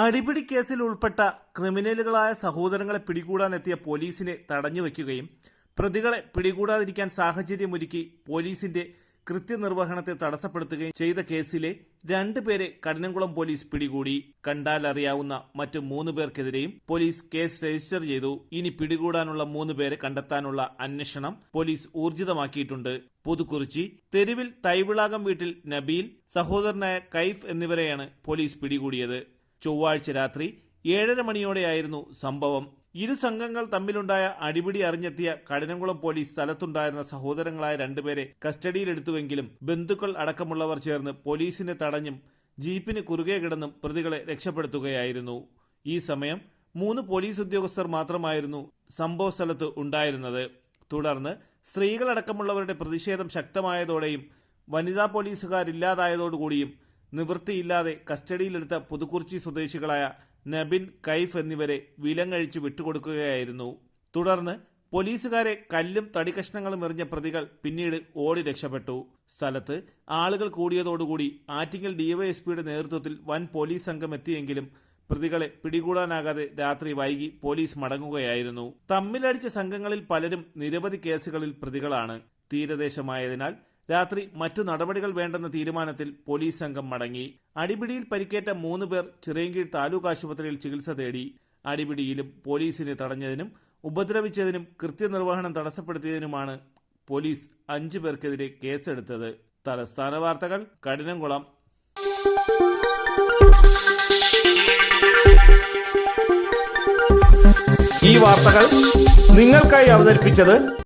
അടിപിടി കേസിൽ ഉൾപ്പെട്ട ക്രിമിനലുകളായ സഹോദരങ്ങളെ പിടികൂടാനെത്തിയ പോലീസിനെ തടഞ്ഞു വയ്ക്കുകയും പ്രതികളെ പിടികൂടാതിരിക്കാൻ സാഹചര്യമൊരുക്കി പോലീസിന്റെ കൃത്യനിർവഹണത്തെ തടസ്സപ്പെടുത്തുകയും ചെയ്ത കേസിലെ രണ്ടുപേരെ കഠിനംകുളം പോലീസ് പിടികൂടി. കണ്ടാലറിയാവുന്ന മറ്റു മൂന്ന് പേർക്കെതിരെയും പോലീസ് കേസ് രജിസ്റ്റർ ചെയ്തു. ഇനി പിടികൂടാനുള്ള മൂന്ന് പേരെ കണ്ടെത്താനുള്ള അന്വേഷണം പോലീസ് ഊർജിതമാക്കിയിട്ടുണ്ട്. പുതുക്കുറിച്ചി തെരുവിൽ തൈവിളാകം വീട്ടിൽ നബീൽ സഹോദരനായ കൈഫ് എന്നിവരെയാണ് പോലീസ് പിടികൂടിയത്. ചൊവ്വാഴ്ച രാത്രി ഏഴര മണിയോടെയായിരുന്നു സംഭവം. ഇരു സംഘങ്ങൾ തമ്മിലുണ്ടായ അടിപിടി അറിഞ്ഞെത്തിയ കഠിനംകുളം പോലീസ് സ്ഥലത്തുണ്ടായിരുന്ന സഹോദരങ്ങളായ രണ്ടുപേരെ കസ്റ്റഡിയിലെടുത്തുവെങ്കിലും ബന്ധുക്കൾ അടക്കമുള്ളവർ ചേർന്ന് പോലീസിനെ തടഞ്ഞും ജീപ്പിന് കുറുകെ കിടന്നും പ്രതികളെ രക്ഷപ്പെടുത്തുകയായിരുന്നു. ഈ സമയം മൂന്ന് പോലീസ് ഉദ്യോഗസ്ഥർ മാത്രമായിരുന്നു സംഭവ സ്ഥലത്ത് ഉണ്ടായിരുന്നത്. തുടർന്ന് സ്ത്രീകളടക്കമുള്ളവരുടെ പ്രതിഷേധം ശക്തമായതോടെയും വനിതാ പോലീസുകാരില്ലാതായതോടുകൂടിയും നിവൃത്തിയില്ലാതെ കസ്റ്റഡിയിലെടുത്ത പുതുക്കുറിച്ചി സ്വദേശികളായ നബിൻ കൈഫ് എന്നിവരെ വിലങ്ങഴിച്ച് വിട്ടുകൊടുക്കുകയായിരുന്നു. തുടർന്ന് പോലീസുകാരെ കല്ലും തടികഷ്ണങ്ങളും എറിഞ്ഞ പ്രതികൾ പിന്നീട് ഓടി രക്ഷപ്പെട്ടു. സ്ഥലത്ത് ആളുകൾ കൂടിയതോടുകൂടി ആറ്റിങ്ങൽ ഡിവൈഎസ്പിയുടെ നേതൃത്വത്തിൽ വൻ പോലീസ് സംഘം എത്തിയെങ്കിലും പ്രതികളെ പിടികൂടാനാകാതെ രാത്രി വൈകി പോലീസ് മടങ്ങുകയായിരുന്നു. തമ്മിലടിച്ച സംഘങ്ങളിൽ പലരും നിരവധി കേസുകളിൽ പ്രതികളാണ്. തീരദേശമായതിനാൽ രാത്രി മറ്റു നടപടികൾ വേണ്ടെന്ന തീരുമാനത്തിൽ പോലീസ് സംഘം മടങ്ങി. അടിപിടിയിൽ പരിക്കേറ്റ മൂന്ന് പേർ ചിറയൻകീഴ് താലൂക്ക് ആശുപത്രിയിൽ ചികിത്സ തേടി. അടിപിടിയിലും പോലീസിനെ തടഞ്ഞതിനും ഉപദ്രവിച്ചതിനും കൃത്യനിർവഹണം തടസ്സപ്പെടുത്തിയതിനുമാണ് പോലീസ് അഞ്ചു പേർക്കെതിരെ കേസെടുത്തത്. തലസ്ഥാന വാർത്തകൾ കഠിനംകുളം. ഈ വാർത്തകൾ നിങ്ങൾക്കായി അവതരിപ്പിച്ചത്